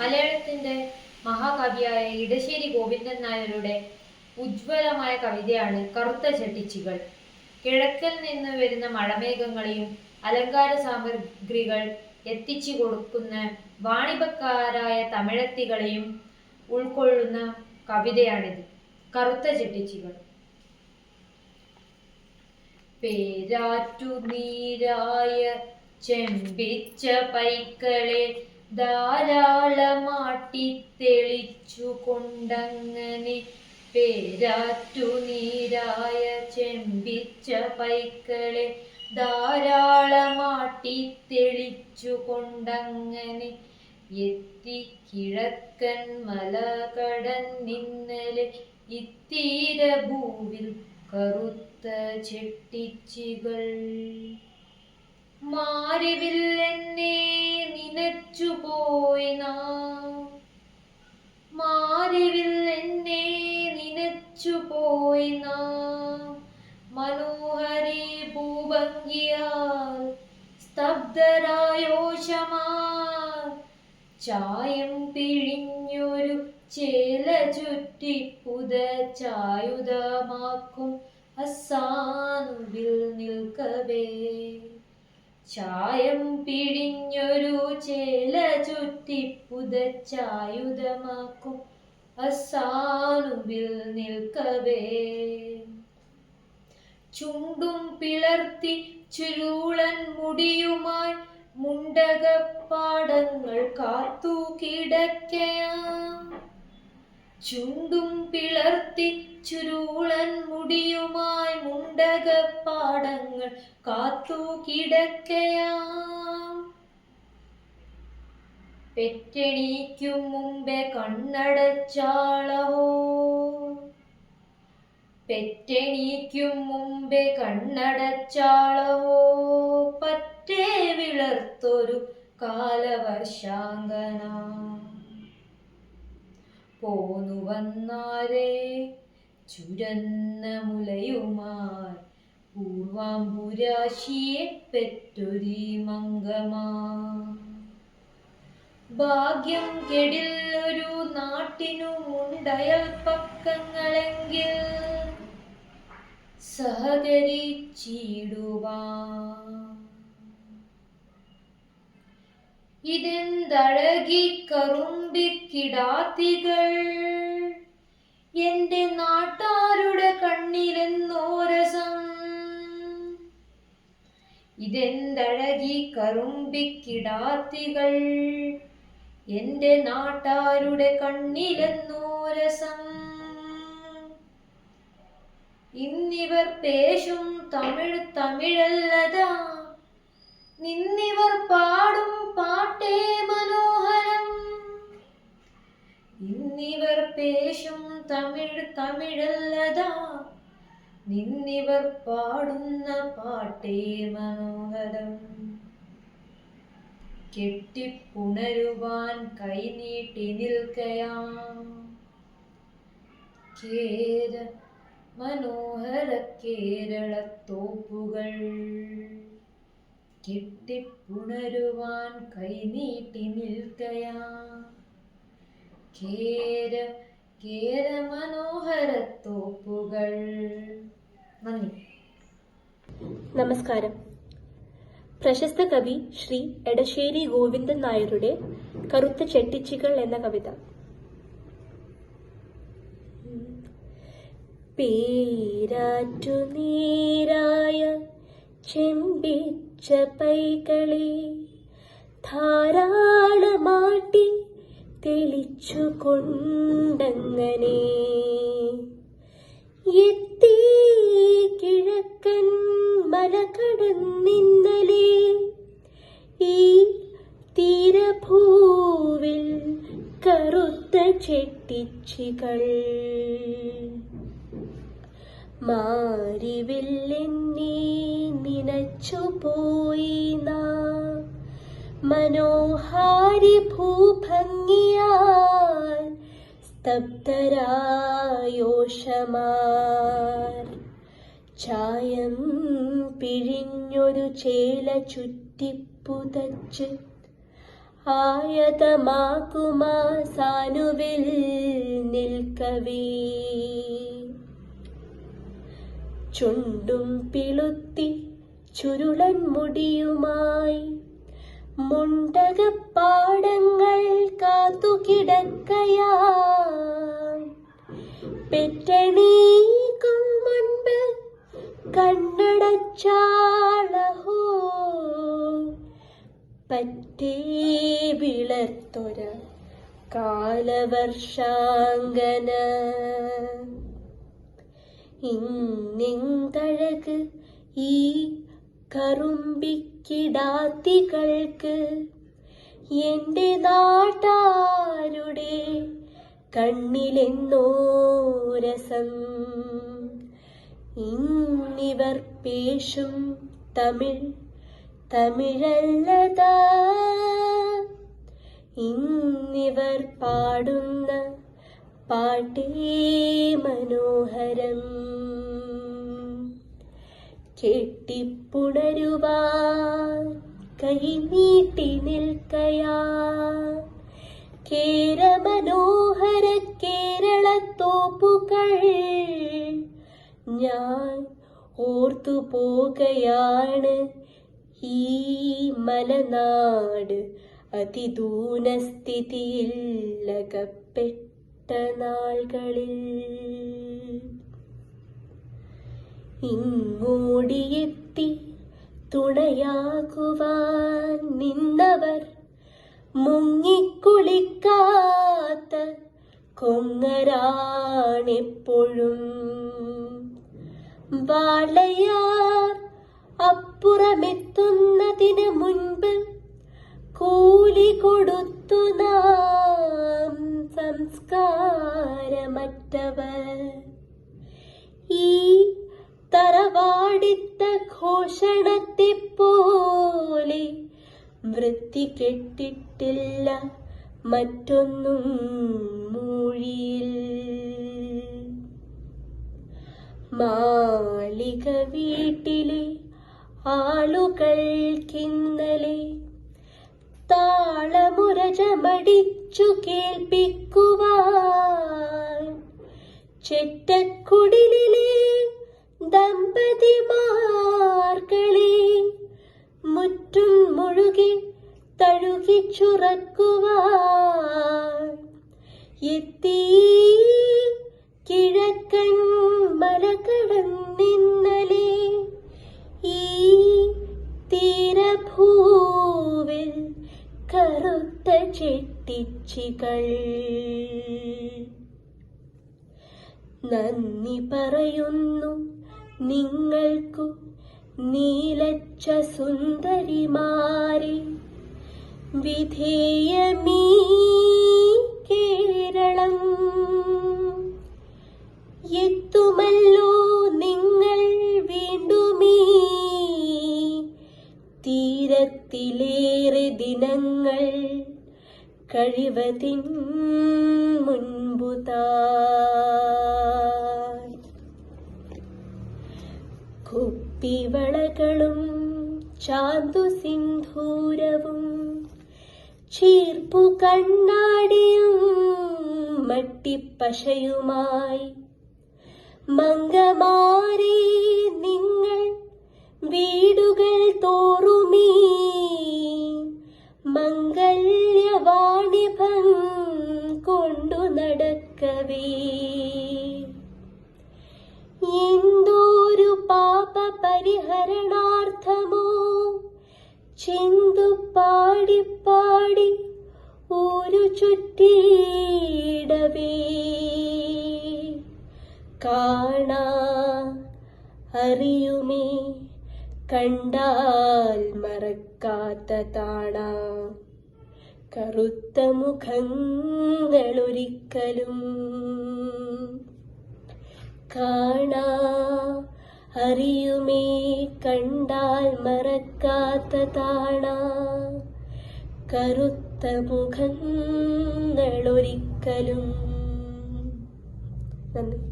മലയാളത്തിന്റെ മഹാകവിയായ ഇടശ്ശേരി ഗോവിന്ദൻ നായരുടെ ഉജ്ജ്വലമായ കവിതയാണ് കറുത്ത ചെട്ടിച്ചികൾ. കിഴക്കിൽ നിന്ന് വരുന്ന മഴമേഘങ്ങളെയും അലങ്കാര സാമഗ്രികൾ എത്തിച്ചു കൊടുക്കുന്ന വാണിഭക്കാരായ തമിഴത്തികളെയും ഉൾക്കൊള്ളുന്ന കവിതയാണിത്. കറുത്ത ചെട്ടിച്ചികൾ. പേരാറ്റു നീരായ ചെമ്പിച്ച പൈക്കളെ ധാരാളമാട്ടി തെളിച്ചു കൊണ്ടങ്ങനെ പേരാറ്റു നീരായ ചെമ്പിച്ച പൈക്കളെ ധാരാളമാട്ടി തെളിച്ചു കൊണ്ടങ്ങനെ എത്തി കിഴക്കൻ മല കടന്നിന്നലെ ഇത്തീര ഭൂവിൽ കറുത്ത ചെട്ടിച്ചികൾ. മാരിവില്ലെന്നെ നിനച്ചുപോയി എന്നെ നിനച്ചു പോയി നാം മനോഹരി ഭൂഭംഗിയാൽ സ്തബ്ധരായോശമാർ ചായം പിഴിഞ്ഞൊരു ചേല ചുറ്റി പുത ചായുധമാക്കും അസാനുവിൽ നിൽക്കവേ. ചായം പിഴിഞ്ഞൊരു ചേല ചുറ്റി പുതച്ചായുധമാക്കും. അസാനുവിൽ നിൽക്കവേ. ചുണ്ടും പിളർത്തി ചുരുളൻ മുടിയുമായി മുണ്ടകപ്പാടങ്ങൾ കാത്തു കിടക്കയാം. ചുണ്ടും പിളർത്തി ചുരുളൻ മുടിയുമായി മുണ്ടകപ്പാടങ്ങൾ കാത്തു കിടക്കയാം. പെറ്റെണീക്കും മുമ്പേ കണ്ണടച്ചാളവോ? പെറ്റെണീക്കും മുമ്പേ കണ്ണടച്ചാളവോ? പറ്റേ വിളർത്തൊരു കാലവർഷാങ്കന. പോന്നു വന്നാരേ ചുരന്ന മുലയുമാർ പൂർവാംബുരാശിയെ പെറ്റൊരി മംഗമാ. ഭാഗ്യം കെടിൽ ഒരു നാട്ടിനുമുണ്ടയൽ പക്കങ്ങളെങ്കിൽ സഹകരിച്ചിടുവാ. ഇതെന്തഴകി കറുമ്പിക്കിടാത്തികൾ എന്റെ നാട്ടാരുടെ കണ്ണിലെന്നോരസം ഇതെന്തഴകി കറുമ്പിക്കിടാത്തികൾ? എന്റെ നാട്ടാരുടെ കണ്ണിലെന്നോരസം. ഇന്നിവർ പേശും തമിഴ് തമിഴല്ലതാ. നിന്നിവർ പാടും പാട്ടേ മനോഹരം. ഇന്നിവർ പേശും തമിഴ് തമിഴല്ലതാ. നിന്നിവർ പാടുന്ന പാട്ടേ മനോഹരം. കെട്ടിപ്പുണരുവാൻ കൈനീട്ടി നിൽക്കയാം. കേര മനോഹര കേരളത്തോപ്പുകൾ. കെട്ടിപ്പുണരുവാൻ കൈനീട്ടി നിൽക്കയാ. കേര കേര മനോഹരത്തോപ്പുകൾ നന്ദി. നമസ്കാരം. പ്രശസ്ത കവി ശ്രീ എടശ്ശേരി ഗോവിന്ദൻ നായരുടെ കറുത്ത ചെട്ടിച്ചികൾ എന്ന കവിത. പേരാറ്റു നേരായ ചെമ്പിച്ച പൈകളെ ധാരാളമാട്ടി തെളിച്ചു കൊണ്ടങ്ങനെ എത്തി കിഴക്കൻ മല കടന്നിന്നലെ ഈ തീരഭൂവിൽ കറുത്ത ചെട്ടിച്ചികൾ. മാറിവില്ലെന്നേ നിനച്ചു പോയി നാം മനോഹാരി ഭൂഭംഗിയാൽ സ്തബ്ധരായോഷമാർ ചായം പിഴിഞ്ഞൊരു ചേല ചുറ്റിപ്പുതച്ച് ആയതമാക്കുമാനുവിൽ നിൽക്കവേ. ചുണ്ടും പിളുത്തി ചുരുളൻ മുടിയുമായി മുണ്ടകപ്പാടങ്ങൾ കാത്തുകിടക്കയാ പെറ്റണീക്കും മുൻപ് കണ്ണടച്ചാളഹോ. പറ്റേ വിളർത്തൊര കാലവർഷാങ്കന. ഇന്നിന്തഴക് ഈ കറുമ്പിക്കിടാത്തികൾക്ക് എന്റെ നാട്ടാരുടെ കണ്ണിലെന്നോ രസം ഇന്നിവർ പേശും തമിഴ് തമിഴല്ലതാ. ഇന്നിവർ പാടുന്ന പാട്ടേ മനോഹരം. കെട്ടിപ്പുണരുവാൻ കൈനീട്ടി നിൽക്കയാ കേരമനോഹര കേരളത്തോപ്പുകൾ ഞാൻ ഓർത്തു പോകയാണ് ഈ മലനാട് അതിദൂനസ്ഥിതിയിൽ അകപ്പെട്ട നാളുകളിൽ. ഇങ്ങോടിയെത്തി തുണയാകുവാൻ നിന്നവർ. മുങ്ങിക്കുളിക്കാത്ത കൊങ്ങരാണെപ്പോഴും. വാളയാർ അപ്പുറമെത്തുന്നതിന് മുൻപ് കൂലി കൊടുത്തു നാം സംസ്കാരമറ്റവർ. ഈ തറവാടിത്ത ഘോഷണത്തെ പോലെ വൃത്തി കെട്ടിട്ടില്ല മറ്റൊന്നും മൂഴിയിൽ. മാളിക വീട്ടിലെ ആളുകൾക്കിന്നലെ താളമുരജമടിച്ചു കേൾപ്പിക്കുവാൻ ചെറ്റക്കുടിലിലെ ദമ്പതിമാർകളെ മുറ്റും മുഴുകി തഴുകിച്ചുറക്കുവാൻ എത്തി കിഴക്കൻ മലകടന്നിന്നലെ ഈ തീരഭൂവിൽ കറുത്ത ചെട്ടിച്ചികൾ. നന്ദി പറയുന്നു. നിങ്ങൾക്കു നീലച്ച സുന്ദരിമാരെ. വിധേയമീ കേരളം എത്തുമല്ലോ നിങ്ങൾ വീണ്ടുമീ. തീരത്തിലേറെ ദിനങ്ങൾ കഴിവതിൻ കുപ്പിവളകളും ചാന്തു സിന്ധൂരവും ചീർപ്പു കണ്ണാടിയും മട്ടിപ്പശയുമായി മംഗമാരി നിങ്ങൾ വീടുകൾ തോറുമീ പാടി ഒരു കാണാ അറിയുമേ കണ്ടാൽ മറക്കാത്ത താണ. കറുത്ത മുഖങ്ങളൊരിക്കലും കാണാ അറിയുമേ കണ്ടാൽ മറക്കാത്ത താണ. കറുത്ത മുഖങ്ങളൊരിക്കലും നന്ദി.